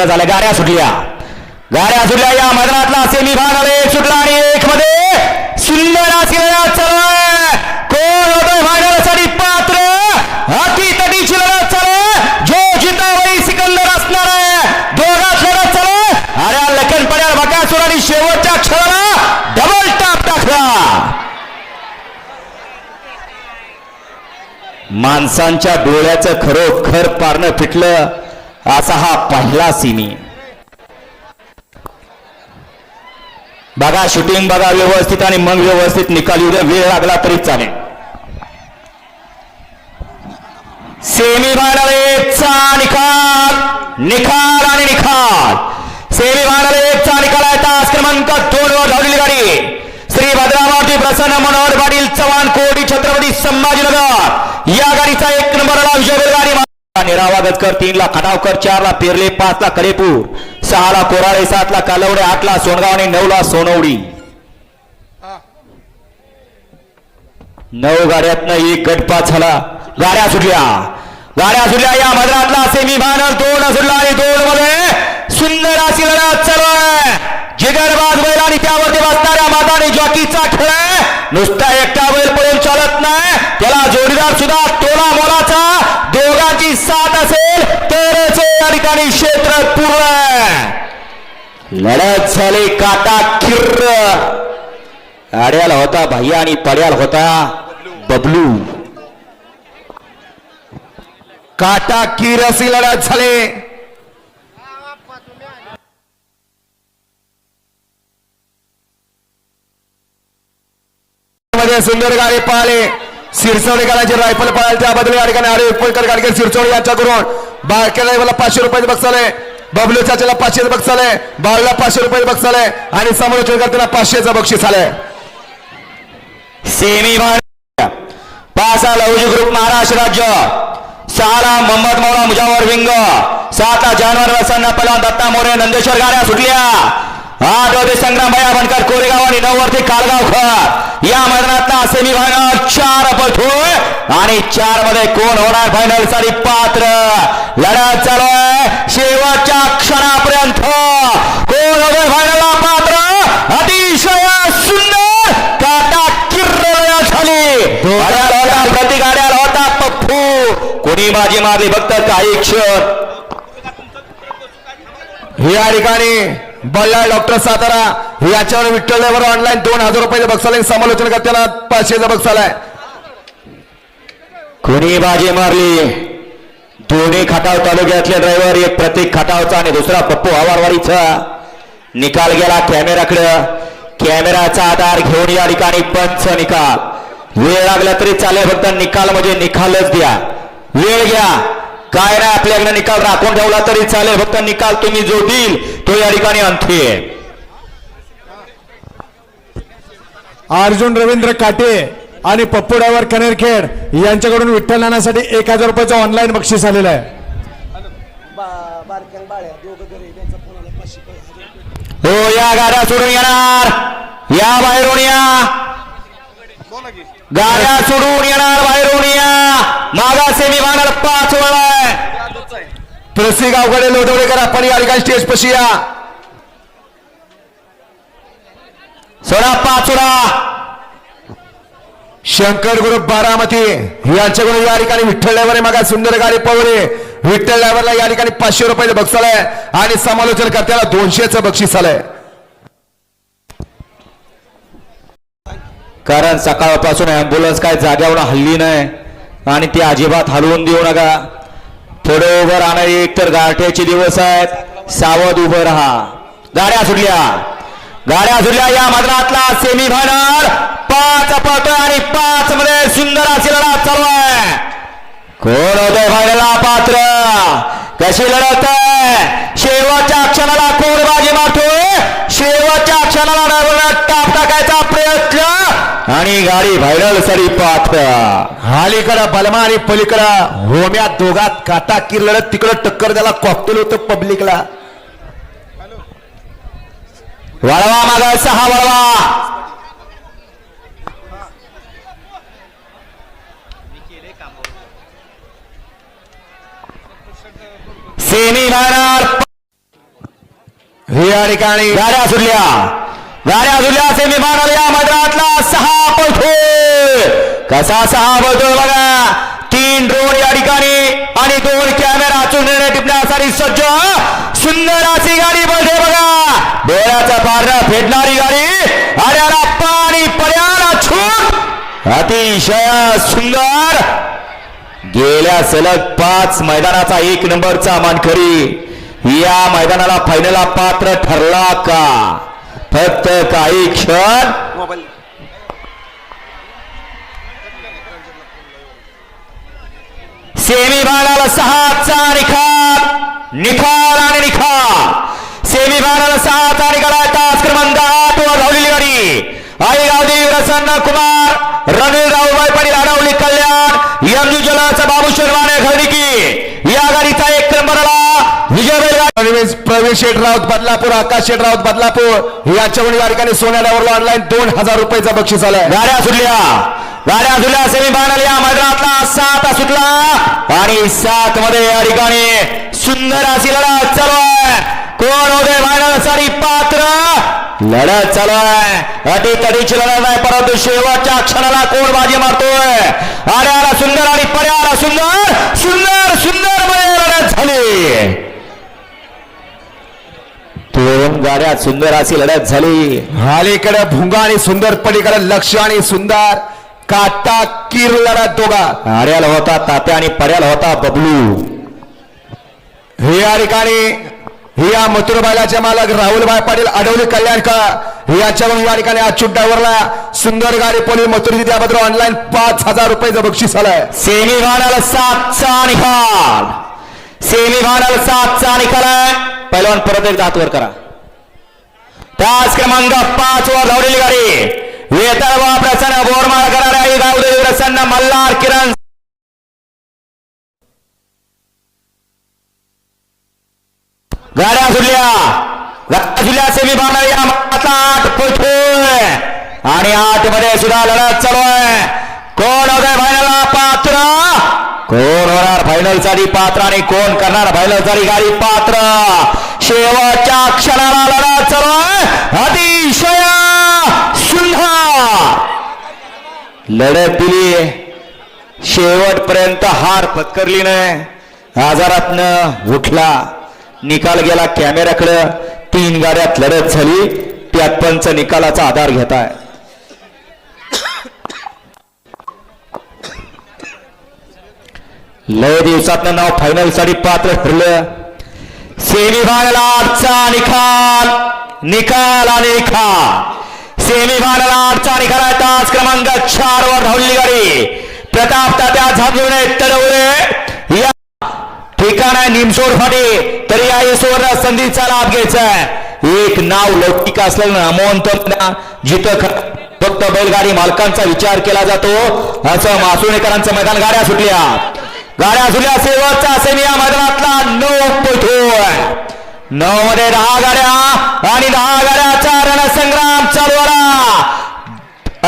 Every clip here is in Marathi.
मोकळ्या झाल्या गाड्या सुटल्या. गाड्या सुटल्या. या मैदानातला सेमी भाग एक सुटला आणि एक मध्ये सुंदर अशी लढत कोण होतोय फायनलसाठी पात्र. हाती तटीची लढत चालू. जो जितावरी सिकंदर असणार आहे. दोघात लढत चालू. अरे लखन पड्या बकासूर आणि शेवटच्या क्षणाला डबल टाप टाकला माणसांच्या डोळ्याचं खरोखर पारणं फिटलं. असा हा पहिला सिमी. बघा शूटिंग बघा व्यवस्थित आणि मग व्यवस्थित निकाल येऊ वेळ लागला तरी चालेल. सेमी चा निकाल. निकाल आणि निकाल सेमी चा निकाल आहे. तास क्रमांक दोन वर धावलेली गाडी. श्री भद्रावती प्रसन्न मनोहर पाटील चव्हाण कोटी छत्रपती संभाजीनगर. या गाडीचा एक नंबरला विजय गाडी निरावागतकर तीन ला खटावकर चार ला पेरले पाच ला कडेपूर सहा ला कोराळे सात ला कालवडे आठ ला सोनगाव आणि नऊ ला सोनवडी. नऊ गाड्यातनं एक गटपात झाला. गाड्या सुटल्या. गाड्या सुटल्या. या मैदानातला सेमी फायनल दोन सुटला आणि दोन मध्ये सुंदर अशी लढत चालू आहे. जिगरबाज बैल आणि त्यावरती बसणाऱ्या माताने जॉकीचा खेळ नुसता एकटा बैल पळून चालत नाही. त्याला जोडीदार सुद्धा तोला मोलाचा. ठिकाणी क्षेत्र पूर्ण. लढत झाली काटा किर्र आड्याला होता भैया आणि पड्याल होता बबलू. काटा किर अशी लढत झाले. मध्ये सुंदर गाडी पाहिले सिरसवडी गाड्याचे रायफल पळाले. त्याबद्दल या ठिकाणी आरे उपलकर गाडगे सिरसवडी यांच्याकडून बाळकेला मला पाचशे रुपयाचे बक्षाले बबलू चाच्याला पाचशे बक्षाले बाळला पाचशे रुपयाचे बक्षाले आणि समालोचन करताना पाचशेचं बक्षीस आलंय सेमी पासा लवजी ग्रुप महाराष्ट्र राज्य. सहाला मोहम्मद मौला मुजावर विंग. सात जानवर वसन्न पला दत्ता मोरे नंदेश्वर गाड्या सुटल्या. हा होते संग्राम भया बनकर कोरेगाव आणि नऊ वरती कालगावकर या मैदानातला सेमी फायनल चार पळतोय आणि चारमध्ये कोण होणार फायनलसाठी पात्र? लढत चालू आहे शेवटच्या क्षणापर्यंत कोण होतोय फायनलला पात्र? अतिशय सुंदर काटा किर्र झाली. अड्याला होता होता पप्पू. कोणी बाजी मारली फक्त काही क्षण. या ठिकाणी बल्लाळ डॉक्टर सातारा याच्यावर विठ्ठल वर ऑनलाईन दोन हजार रुपयाचं बक्षाला समालोचन करताना पाचशेचा बक्षाला आहे कोणी बाजी मारली? दोन्ही खटाव तालुक्यातले ड्रायव्हर एक प्रतीक खटावचा आणि दुसरा पप्पू हवारवाडीचा निकाल गेला कॅमेराकडं. कॅमेराचा आधार घेऊन या ठिकाणी पंच निकाल. वेळ लागला तरी चालेल फक्त निकाल म्हणजे निकालच द्या. वेळ घ्या. काय नाही आपल्याकडे निकाल राखून ठेवला तरी चालेल फक्त निकाल तुम्ही जो देईल तो या ठिकाणी आहे. अर्जुन रवींद्र काटे आणि पप्पू डायव्हर कनेरखेड यांच्याकडून विठ्ठल नाण्यासाठी एक हजार रुपयाचं ऑनलाईन बक्षीस आलेलं आहे. हो या गाड्या सोडून येणार. या बाहेरून या. गाड्या सोडून येणार बाहेरून या मागा सेमी फायनल पाच वेळा तुळसी गावकडे लोटवडेकर आपण या ठिकाणी स्टेज पशी या. सोडा पाच सोडा. शंकर ग्रुप बारामती यांच्याकडून या ठिकाणी विठ्ठल ड्रायव्हर मागा सुंदर गाडी पवळे विठ्ठल ड्रायव्हरला या ठिकाणी पाचशे रुपयाचं बक्षीस आहे आणि समालोचन करताना दोनशेचं बक्षीस आलंय. कारण सकाळपासून ॲम्ब्युलन्स काय जाग्यावर हल्ली नाही आणि ती अजिबात हलवून देऊ नका. पुढे उभं राहणार एक तर गारठ्याचे दिवस आहेत. सावध उभं राहा. गाड्या सुटल्या. गाड्या सुटल्या. या मैदानातला सेमी फायनल पाच पळतोय आणि पाच मध्ये सुंदर अशी लढत चालू आहे. कोण होतोय फायनलला पात्र. कशी लढत आहे? शेवटच्या क्षणाला कोण बाजी मारतोय? शेवटच्या क्षणाला टाप टाकायचा प्रयत्न आणि गाडी व्हायरल सरी पात्र हालीकडा बलमा आणि पलीकडं होम्या दोघात काटा किरलं तिकडं टक्कर त्याला कॉकटेल होतं पब्लिकला वळवा माग सहा वळवा. सेमी फायनल या ठिकाणी. गाड्या सुटल्या. गाड्या धुल्याचे सेमी या मैदानातला सहा पळतोय कसा सहा पळतोय बघा. तीन ड्रोन या ठिकाणी आणि दोन कॅमेरा चुंडणे टिपण्यासाठी सज्ज. सुंदर अशी गाडी पळते बघा. डोळ्याचा पारडा फेडणारी गाडी. अड्याला पाणी पर्याला छूट. अतिशय सुंदर. गेल्या सलग पाच मैदानाचा एक नंबरचा मानकरी. या मैदानाला फायनलला पात्र ठरला का? फक्त काही क्षण. सेमी भागाला सहाचा निखाल निखाल आणि निखाल सेमी भागाला सहाचा निकाल तास क्रमांक आठ वर धावलेली गाडी. आई गावदेवी प्रसन्न कुमार रणवीर राहुबाई पाटील अडवली कल्याण यमजू जलाचा बाबू शर्माने खरेदी या गाडीचा एक नंबरला विजय बैलगाडी प्रवेश शेठ राऊत बदलापूर आकाश शेठ राऊत बदलापूर. याच्यावर या ठिकाणी सोन्या डायव्हरला ऑनलाईन दोन हजार रुपयाचा बक्षीस आलाय. गाड्या सुटल्या. गाड्या सुटल्या सेमी फायनल या मैदानातला सात सुटला. आणि सात मध्ये या ठिकाणी सुंदर अशी लढत चालू आहे. कोण होते फायनलसाठी पात्र? लढत चालू आहे. अटी तडीची लढत आहे परंतु शेवटच्या क्षणाला कोण बाजी मारतोय? आड्याला सुंदर आणि पर्याला सुंदर सुंदर सुंदरमध्ये लढत झाली. दोन गाड्या सुंदर अशी लढत झाली. अलीकडे भुंगा आणि सुंदर पलीकडे लक्ष आणि सुंदर. काटा किर लढत दोघा. आड्याला होता तात्या आणि पर्याला होता बबलू. हे या ठिकाणी या मथुर बैलाचे मालक राहुलभाई पाटील अडवली कल्याणकर. याच्यावरून या ठिकाणी अच्युत ड्रायव्हरला सुंदर गाडी पोलीस मथुरची त्याबद्दल ऑनलाईन पाच हजार रुपयाचं बक्षीस आलंय. सेमी फायनल सातचा निकाल. सेमी फायनल सातचा निकाल आहे. पहिलवान परत एकदा हात वर करा. तास क्रमांक पाच वर धावलेली गाडी. वेतळवा प्रसन्न बोरमाळ करणाऱ्या गावदेवी प्रसन्न मल्हार किरण. गाड्या सुटल्या. गाड्या सुटल्या सेमी फायनल या आठ पळतोय. आणि आठमध्ये सुद्धा लढत चालू आहे. कोण होतंय फायनलला पात्र? कोण होणार फायनलसाठी पात्र? आणि कोण करणार फायनलसाठी गाडी पात्र? शेवाच्या क्षणाला लढा चला अतिशय सुंदर. लढत दिली. शेवटपर्यंत हार पत्करली नाही. आजारातनं उठला. निकाल गेला कॅमेऱ्याकडं. तीन गाड्यात लढत झाली. त्यात पंच निकालाचा आधार घेत आहे लय दिवसातनं नाव फायनलसाठी पात्र ठरलं. सेमी फायनल आजचा निकाल निकाल आणि निकाल सेमी फायनल आजचा निकाल आहे तास क्रमांक चार वर धावली गाडी प्रताप तात्या झांजुणे तडवले या ठिकाण आहे निमसोड फाटे तरी या सुवर्ण संधीचा लाभ घ्यायचा आहे. एक नाव लौकिक असलेलं नामवंत जिथं फक्त बैलगाडी मालकांचा विचार केला जातो. असं मासुणेकरांचं मैदान गाड्या सुटल्या. गाड्या झुल्या शेवटचा सेमी या मैदानातला नऊ पळतोय नऊ मध्ये दहा गाड्या आणि दहा गाड्याचा रणसंग्राम चालू आला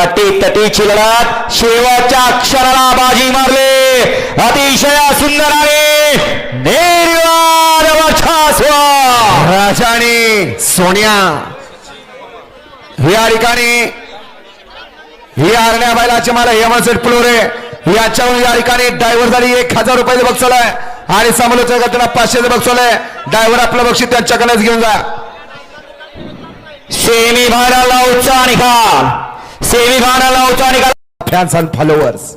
अटी तटीची लढत शेवटच्या क्षणाला बाजी मारली. अतिशय सुंदर आणि निर्वाद वर्चस्व राजाने सोन्या. या ठिकाणी ही आरण्या बैलाचे मला हेमसेट पुलोरे याच्यावरून या ठिकाणी ड्रायव्हरसाठी एक हजार रुपयाचं बक्षीस आहे आणि समालोचकांना पाचशेचं बक्षीस आहे ड्रायव्हर आपलं बक्षीस त्यांच्याकडेच घेऊन जा. सेमी फायनल उच्चा निकाल. सेमी फायनल उच्चा निकाल. फॅन्स अँड फॉलोअर्स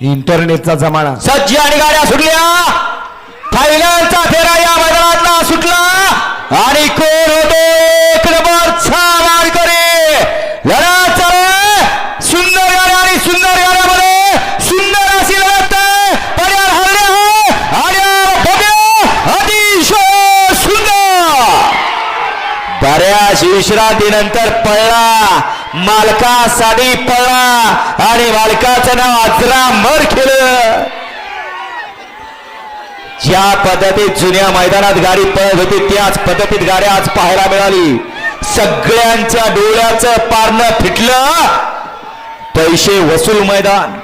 इंटरनेटचा जमाना. सज्ज आणि गाड्या सुटल्या. फायनलचा फेरा या मैदानातला सुटला. आणि कोण होतो? एक नंबरचा मानकरी लढत चालू आहे. सुंदर गाड्या आणि सुंदर गाड्यामध्ये सुंदर अशी लढत आहे. पर्याय हरणे आहे. आणि भव्य अतिशय सुंदर बऱ्याच विश्रांतीनंतर पळला मालकासाठी पळला आणि मालकाचं नाव अजरा मर केलं ज्या पद्धतीत जुन्या मैदानात गाडी पळत होती त्याच पद्धतीत गाडी आज पाहायला मिळाली. सगळ्यांच्या डोळ्याचं पारणं फिटलं. पैसे वसूल मैदान.